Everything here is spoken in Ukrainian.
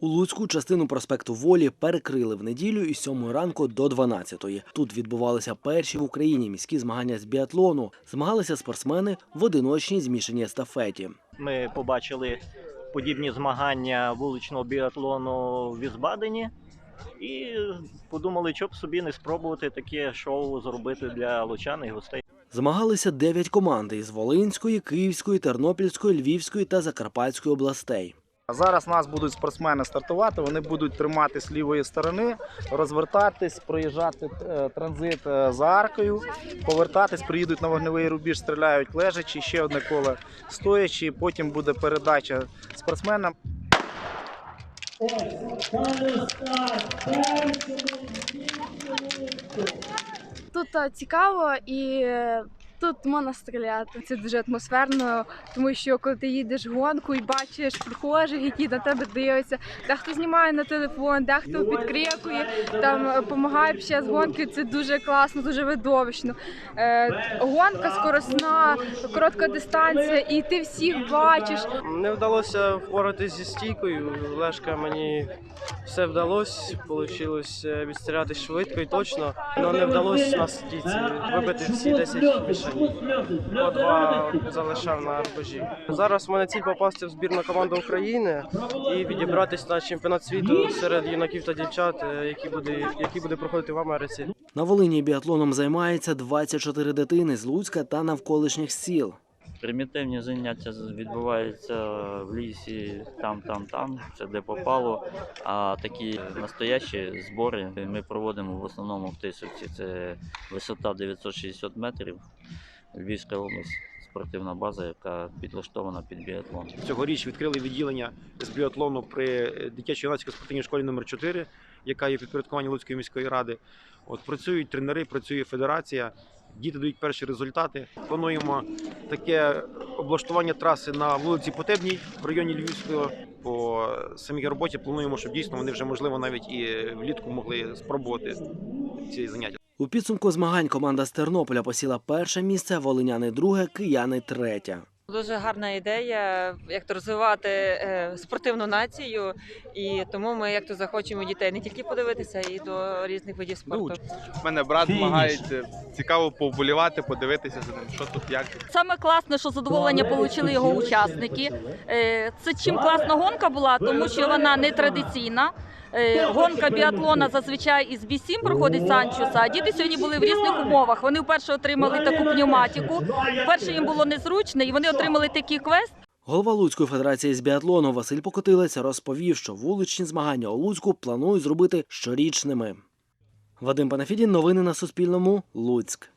У Луцьку частину проспекту Волі перекрили в неділю із 7 ранку до 12. Тут відбувалися перші в Україні міські змагання з біатлону. Змагалися спортсмени в одиночній змішаній естафеті. Ми побачили подібні змагання вуличного біатлону в Візбадені і подумали, що б собі не спробувати таке шоу зробити для лучан і гостей. Змагалися 9 команд із Волинської, Київської, Тернопільської, Львівської та Закарпатської областей. А Зараз нас будуть спортсмени стартувати. Вони будуть тримати з лівої сторони, розвертатись, проїжджати е, транзит е, за аркою, повертатись, приїдуть на вогневий рубіж, стріляють лежачи, ще одне коло стоячи. Потім буде передача спортсменам. Тут е, цікаво і тут можна стріляти. Це дуже атмосферно, тому що коли ти їдеш гонку і бачиш прихожих, які на тебе дивляться, дехто знімає на телефон, дехто підкрикує, там допомагає під час гонки. Це дуже класно, дуже видовищно. Е, гонка скоросна, коротка дистанція, і ти всіх бачиш. Не вдалося впоратись зі стійкою. Лешка мені все вдалося, вийшло відстріляти швидко і точно, але не вдалося на стійці вибити всі 10 мішень. По два залишав на рубежі. Зараз в мене ціль попасти в збірну команду України і відібратись на чемпіонат світу серед юнаків та дівчат, е, які буде, який буде проходити в Америці. На Волині біатлоном займається 24 дитини з Луцька та навколишніх сіл. Примітивні заняття відбуваються в лісі там, там, там, це де попало. А такі настоящі збори ми проводимо в основному в Тисовці. Це висота 960 метрів, Львівська область, спортивна база, яка підлаштована під біатлон. Цьогоріч відкрили відділення з біатлону при дитячо-юнацькій спортивній школі номер 4 яка є в підпорядкуванні Луцької міської ради. От працюють тренери, працює федерація. Діти дають перші результати. Плануємо таке облаштування траси на вулиці Потебній в районі Львівського. По самій роботі плануємо, щоб дійсно вони вже можливо навіть і влітку могли спробувати ці заняття. У підсумку змагань команда з Тернополя посіла перше місце, волиняни друге, кияни третє. Дуже гарна ідея, як то розвивати е, спортивну націю, і тому ми як то захочемо дітей не тільки подивитися, і до різних видів спорту. У мене брат змагається. Цікаво повболівати, подивитися за ним, що тут як. Саме класне, що задоволення отримали його учасники. Е, Це чим класна гонка була, тому що вона не традиційна. Е, Гонка біатлона зазвичай із B7 проходить Санчуса. А діти сьогодні були в різних умовах. Вони вперше отримали таку пневматику. Вперше їм було незручно, і вони отримали такий квест. Голова Луцької федерації з біатлону Василь Покотилець розповів, що вуличні змагання у Луцьку планують зробити щорічними. Вадим Панафідін, новини на Суспільному, Луцьк.